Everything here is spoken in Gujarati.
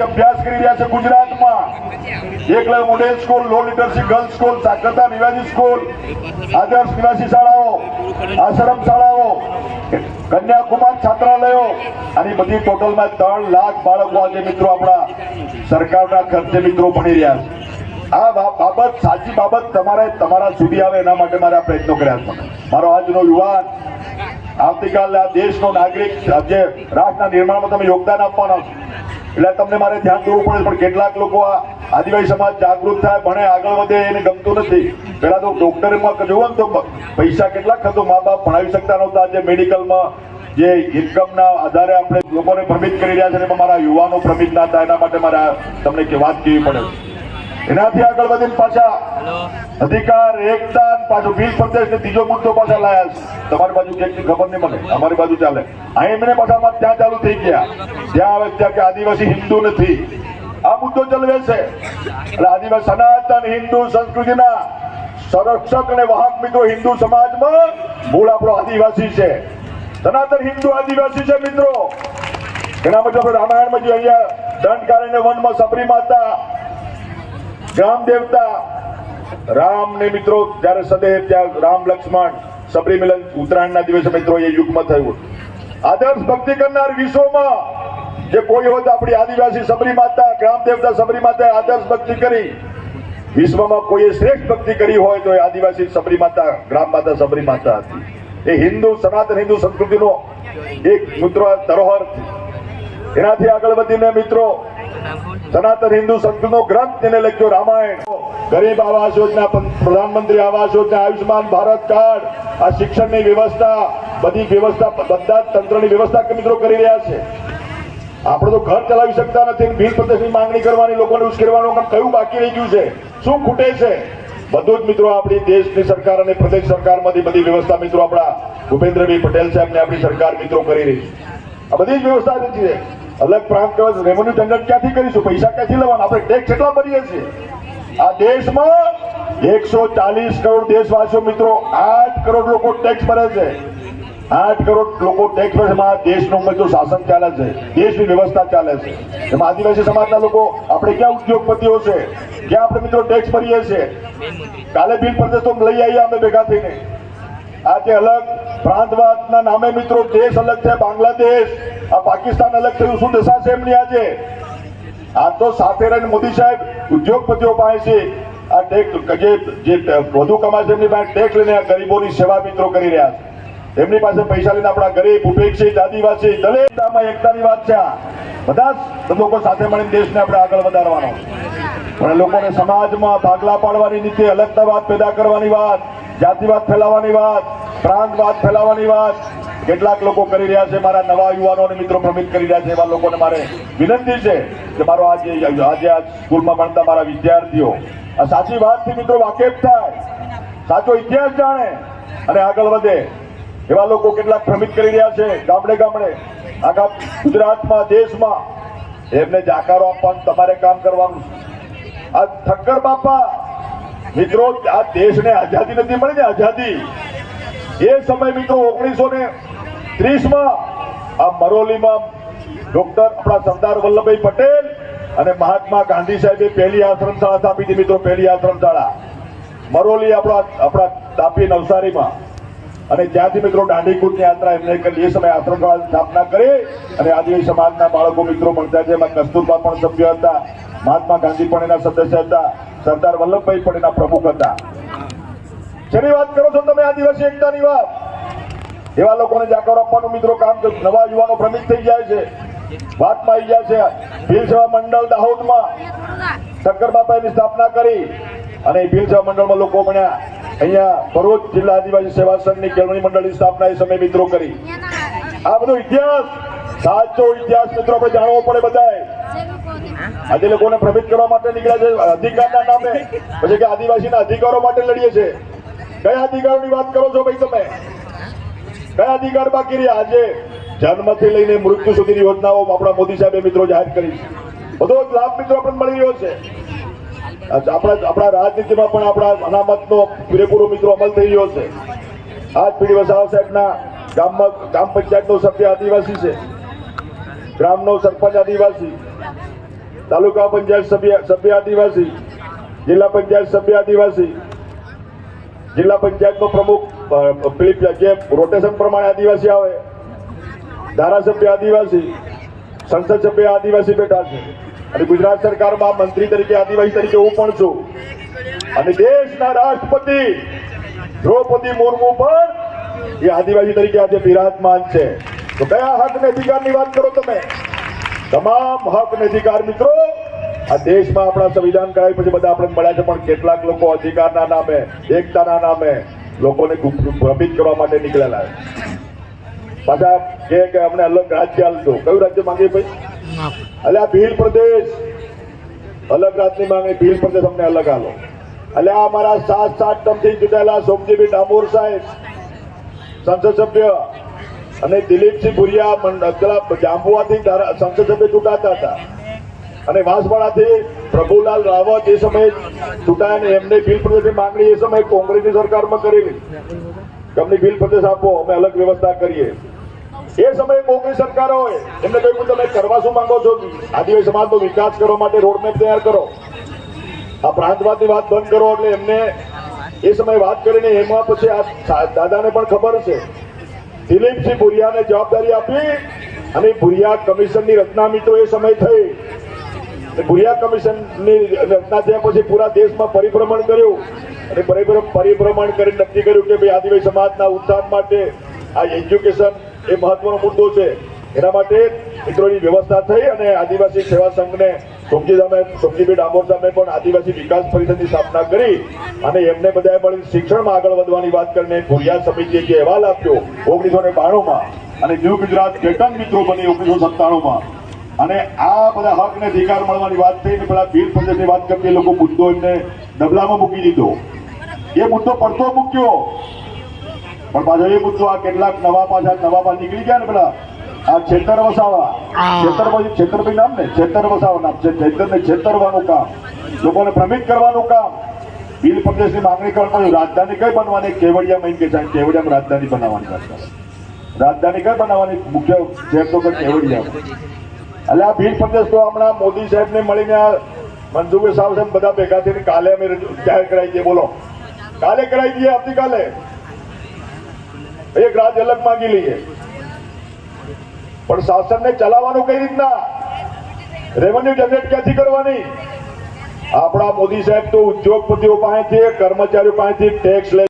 વિદ્યાર્થી અભ્યાસ કરી રહ્યા છે ગુજરાતમાં. એકલા model school, low literacy girls school, સાક્ષરતા નિવાસી સ્કૂલ આદર્શ નિવાસી શાળાઓ, આશ્રમ શાળાઓ, કન્યાકુમાર છાત્રાલયો અને બધી ટોટલમાં ત્રણ લાખ બાળકો આજે મિત્રો આપણા સરકારના ખર્ચે મિત્રો ભણી રહ્યા છે. આ બાબત સાચી બાબત તમારે તમારા સુધી આવે એના માટે મારે આ પ્રયત્નો કર્યા મારો આજનો યુવાન આવતીકાલે આ દેશનો નાગરિક જે રાષ્ટ્રના નિર્માણમાં તમે યોગદાન આપવાના છો. એટલે તમને મારે ધ્યાન દોરવું પડે પણ કેટલાક લોકો આ આદિવાસી સમાજ જાગૃત થાય, ભણે, આગળ વધે એને ગમતું નથી. પેલા તો ડોક્ટરમાં જોવો ને તો પૈસા કેટલાક થતો મા બાપ ભણાવી શકતા નહોતા. જે મેડિકલમાં જે ઇન્કમના આધારે આપણે લોકોને ભ્રમિત કરી રહ્યા છે, એમાં મારા યુવાનો ભ્રમિત ના થાય, એના માટે મારે તમને વાત કેવી પડે એનાથી આગળ વધીને પાછા અધિકાર એકતા પાછો બિલ પ્રદેશ ને ત્રીજો મુદ્દો પાછા લાયા છે. તમારી બાજુ કેટલી ખબર નહીં મને. અમારી બાજુ ચાલે. અહીં એમને પાછા ત્યાં ચાલુ થઈ ગયા. ત્યાં આવે ત્યાં કે આદિવાસી હિન્દુ નથી. આ મુદ્દો ચલવે છે. એટલે આદિવાસી સનાતન હિન્દુ સંસ્કૃતિના સંરક્ષક અને વાહક મિત્રો હિન્દુ સમાજમાં મૂળ આપણો આદિવાસી છે. સનાતન હિન્દુ આદિવાસી છે મિત્રો. એના માટે આપણે રામાયણમાં જે અહીંયા દંડકારણ્ય વનમાં સબરી માતા ગ્રામ દેવતા રામ ને મિત્રો જ્યારે સદેવ ત્યાં રામ લક્ષ્મણ સબરી મિલન ઉત્તરાયણના દિવસે મિત્રો એ યુગમાં થયું આદર્શ ભક્તિ કરનાર વિશ્વમાં જે કોઈ હોય આપણી આદિવાસી સબરી માતા ગ્રામ દેવતા સબરી માતા આદર્શ ભક્તિ કરી, વિશ્વમાં કોઈએ શ્રેષ્ઠ ભક્તિ કરી હોય તો એ આદિવાસી સબરી માતા, ગ્રામ માતા સબરી માતા હતી. એ હિન્દુ, સનાતન હિન્દુ સંસ્કૃતિનો એક મિત્રો ધરોહર એનાથી આગળ વધીને મિત્રો સનાતન હિન્દુ સંસ્કૃતિનો ગ્રંથ તેને લખ્યો રામાયણ. ગરીબ આવાસ યોજના પ્રધાનમંત્રી આવાસ યોજના આયુષ્માન ભારત કાર્ડ, આ શિક્ષણની વ્યવસ્થા, બધી વ્યવસ્થા બધા તંત્રની વ્યવસ્થા મિત્રો કરી રહ્યા છે. આપણે તો ઘર ચલાવી શકતા નથી બિલ પ્રદેશની માંગણી કરવાની, લોકોને ઉશ્કેરવાનું કયું બાકી રહી ગયું છે? શું ખૂટે છે? બધું જ મિત્રો આપણી દેશની સરકાર અને પ્રદેશ સરકારમાંથી બધી વ્યવસ્થા મિત્રો આપણા ભૂપેન્દ્રભાઈ પટેલ સાહેબને આપણી સરકાર મિત્રો કરી રહી છે. આ બધી જ વ્યવસ્થા જે છે. અલગ પ્રાંત કહેવાય રેવન્યુ જનરેટ ક્યાંથી કરીશું? પૈસા ક્યાંથી લેવાના? આપણે ટેક્સ કેટલા ભરીએ છીએ. આ દેશમાં એકસો ચાલીસ કરોડ દેશવાસીઓ મિત્રો, આઠ કરોડ લોકો ટેક્સ ભરે છે. આઠ કરોડ લોકો ટેક્સ ભરે એમાં દેશનું મિત્રો શાસન ચાલે છે. દેશની વ્યવસ્થા ચાલે છે. એમાં આદિવાસી સમાજના લોકો, આપણે ક્યાં ઉદ્યોગપતિઓ છે? ક્યાં આપણે મિત્રો ટેક્સ ભરીએ છીએ? કાલે બિલ પ્રદેશ તો લઈ આવીએ અમે ભેગા થઈને. આજે અલગ પ્રાંતવાદના નામે મિત્રો દેશ અલગ છે, બાંગ્લાદેશ. આ પાકિસ્તાન અલગ થયું, શું દશા છે એમની આજે? આ તો સાથે રહીને મોદી સાહેબ ઉદ્યોગપતિઓ પાસે આ ટેક્સ જે જે વધુ કમાય છે એમની પાસે ટેક્સ લઈને આ ગરીબોની સેવા મિત્રો કરી રહ્યા છે. એમની પાસે પૈસા લઈને આપણા ગરીબ ઉપેક્ષિત આદિવાસી, દલિત એકતાની વાત છે બધા લોકો સાથે મળીને દેશને આપણે આગળ વધારવાનો પણ લોકોને સમાજમાં ભાગલા પાડવાની નીતિ, અલગતાવાદ પેદા કરવાની વાત, જાતિવાદ ફેલાવવાની વાત, પ્રાંતવાદ ફેલાવવાની વાત. કેટલાક લોકો કરી રહ્યા છે, મારા નવા યુવાનો અને મિત્રો ભ્રમિત કરી રહ્યા છે, એવા લોકોને મારે વિનંતી છે કે મારો આજે આજે આ સ્કૂલમાં ભણતા મારા વિદ્યાર્થીઓ, આ સાચી વાતથી મિત્રો વાકેફ થાય. સાચો ઇતિહાસ જાણે અને આગળ વધે. એવા લોકો કેટલાક ભ્રમિત કરી રહ્યા છે, ગામડે ગામડે. આખા ગુજરાતમાં, દેશમાં. એમને જાકારો આપવાનું, તમારે કામ કરવાનું. આ ઠક્કર બાપા, મિત્રો, આ દેશને આઝાદી નથી મળી ને આઝાદી. એ સમય મિત્રો ઓગણીસો ને ત્રીસમાં આ મરોલીમાં ડોક્ટર આપણા સરદાર વલ્લભભાઈ પટેલ અને મહાત્મા ગાંધી સાહેબે પહેલી આશ્રમશાળા સ્થાપી હતી, મિત્રો, પહેલી આશ્રમશાળા મરોલી આપણા આપણા તાપી નવસારીમાં. અને ત્યાંથી મિત્રો દાંડીકૂટની યાત્રા એમને કરી. એ સમયે શાળાની સ્થાપના કરી અને આદિવાસી સમાજના બાળકો મિત્રો ભણતા છે એમાં કસ્તુરબા પણ સભ્ય હતા. મહાત્મા ગાંધી પણ એના સદસ્ય હતા. સરદાર વલ્લભભાઈ પણ એના પ્રમુખ હતા. જેની વાત કરો છો તમે આદિવાસી એકતાની વાત. એવા લોકોને જાકર આપવાનું મિત્રો કામ નવા યુવાનો ભ્રમિત થઈ જાય છે. વાતમાં આવી જાય છે. ભીલ સેવા મંડળ દાહોદમાં શંકર બાપાની સ્થાપના કરી. અને સેવા મંડળમાં લોકો બન્યા. અહીંયા ભરૂચ જિલ્લા આદિવાસી સેવા સંઘની કેળવણી મંડળની સ્થાપના એ સમયે મિત્રો કરી. આ બધો ઇતિહાસ, સાચો ઇતિહાસ મિત્રો આપણે જાણવો પડે બધાએ. આજે લોકોને પ્રભિત કરવા માટે નીકળ્યા છે, અધિકારના નામે. પછી કે આદિવાસીના અધિકારો માટે લડીએ છે. કયા અધિકારોની વાત કરો છો ભાઈ તમે? કયા અધિકાર બાકી રહ્યા? આજે જન્મથી લઈને મૃત્યુ સુધીની યોજનાઓ આપણા મોદી સાહેબે મિત્રો જાહેર કરી છે. બધો લાભ મિત્રો આપણને મળી રહ્યો છે. આપણા આપણા રાજનીતિમાં પણ આપણા અનામતનો પૂરેપૂરો મિત્રો અમલ થઈ રહ્યો છે. આજ પીડી વસાવા સાહેબના ગામમાં ગ્રામ પંચાયતનો સભ્ય આદિવાસી છે. ગ્રામનો સરપંચ આદિવાસી. તાલુકા પંચાયત સભ્ય સભ્ય આદિવાસી. જિલ્લા પંચાયત સભ્ય આદિવાસી. જિલ્લા પંચાયતનો પ્રમુખ પેલી જે રોટેશન પ્રમાણે આદિવાસી આવે. ધારાસભ્ય આદિવાસી. સંસદ સભ્ય આદિવાસી બેઠા છે. અને ગુજરાત સરકારમાં મંત્રી તરીકે આદિવાસી તરીકે હું પણ છું. અને દેશના રાષ્ટ્રપતિ દ્રૌપદી મુર્મુ પણ એ આદિવાસી તરીકે આજે બિરાજમાન છે. તો કયા હક ને અધિકારની વાત કરો તમે? તમામ હક ને અધિકાર મિત્રો, આ દેશમાં આપણા સંવિધાન કરાવી પછી બધા આપણે મળ્યા છે, પણ કેટલાક લોકો અધિકારના નામે, એકતાના નામે લોકોને ભ્રમિત કરવા માટે નીકળેલા પાછા કે અમને અલગ રાજ્ય આલજો. કયું રાજ્ય માંગે ભાઈ? એટલે આ ભીલ પ્રદેશ. અલગ રાતની માંગણી, ભીલ પ્રદેશ અમને અલગ આલો. એટલે આ અમારા સાત સાત ટર્મથી ચૂંટાયેલા સોમજીભાઈ ડામોર સાહેબ, સંસદ સભ્ય અને દિલીપસિંહ ભુરિયા જાંબુઆથી સંસદ સભ્ય ચૂંટાતા હતા. અને વાંસવાડાથી પ્રભુલાલ રાવત એ સમયે ચૂંટાયા અને એમને ભીલ પ્રદેશની માંગણી એ સમયે કોંગ્રેસની સરકારમાં કરેલી. તમને ભીલ પ્રદેશ આપો, અમે અલગ વ્યવસ્થા કરીએ. એ સમયે કોંગ્રેસ સરકાર હોય, એમને કહ્યું તમે કરવા શું માંગો છો? આદિવાસી સમાજનો વિકાસ કરવા માટે રોડમેપ તૈયાર કરો. આ પ્રાંતવાદની વાત બંધ કરો એટલે એમને એ સમયે વાત કરીને એમાં પછી આ દાદાને પણ ખબર છે દિલીપસિંહ ભુરિયાને જવાબદારી આપી અને ભુરિયા કમિશનની રચના મિત્રો એ સમય થઈ. ભુરિયા કમિશનની રચના થયા પછી પૂરા દેશમાં પરિભ્રમણ કર્યું. અને પરિભ્ર- પરિભ્રમણ કરી નક્કી કર્યું કે ભાઈ આદિવાસી સમાજના ઉત્થાન માટે આ એજ્યુકેશન એ મહત્વનો મુદ્દો છે. એના માટે મિત્રોની વ્યવસ્થા થઈ અને આદિવાસી સેવા સંઘને સોમજી સામે સોમજીભાઈ ડામોર સામે પણ આદિવાસી વિકાસ પરિષદની સ્થાપના કરી અને એમને બધાએ પણ શિક્ષણમાં આગળ વધવાની વાત કરીને ભુરિયા સમિતિએ જે અહેવાલ આપ્યો ઓગણીસો ને બાણુંમાં અને ન્યૂ ગુજરાત પેટર્ન મિત્રો બની ઓગણીસો સત્તાણુંમાં. અને આ બધા હક ને અધિકાર મળવાની વાત થઈ ને પેલા ભીલ પ્રદેશની વાત કરતી લોકો મુદ્દો એમને ડબલામાં મૂકી દીધો. એ મુદ્દો પડતો મૂક્યો. પણ પાછો એ પૂછું આ કેટલાક નવા પાછા નવા પાછા નીકળી ગયા ને પેલા? આ છેતર વસાવા. છેતર પછી છેતરભાઈ નામ ને? છેતર વસાવા નામ. છે છેતર ને છેતરવાનું કામ. લોકોને ભ્રમિત કરવાનું કામ. ભીલ પ્રદેશની માંગણી કરતા રાજધાની કઈ બનવાની? કેવડિયા મહિન કે છે કેવડિયામાં રાજધાની બનાવવાની વાત રાજધાની કઈ બનાવવાની? મુખ્ય શહેર તો કેવડિયા એટલે આ ભીલ પ્રદેશ તો હમણાં મોદી સાહેબને મળીને આ મનસુખભાઈ સાહેબ સાહેબ બધા ભેગા થઈને કાલે અમે જાહેર કરાવી દઈએ. બોલો. કાલે કરાવી દઈએ આવતીકાલે. એક રાજ અલગ માંગી લઈએ. પણ શાસનને ચલાવવાનું કઈ રીતના? રેવન્યુ જનરેટ ક્યાંથી કરવાની? આપણા મોદી સાહેબ તો ઉદ્યોગપતિઓ પાસેથી, કર્મચારીઓ પાસેથી ટેક્સ લે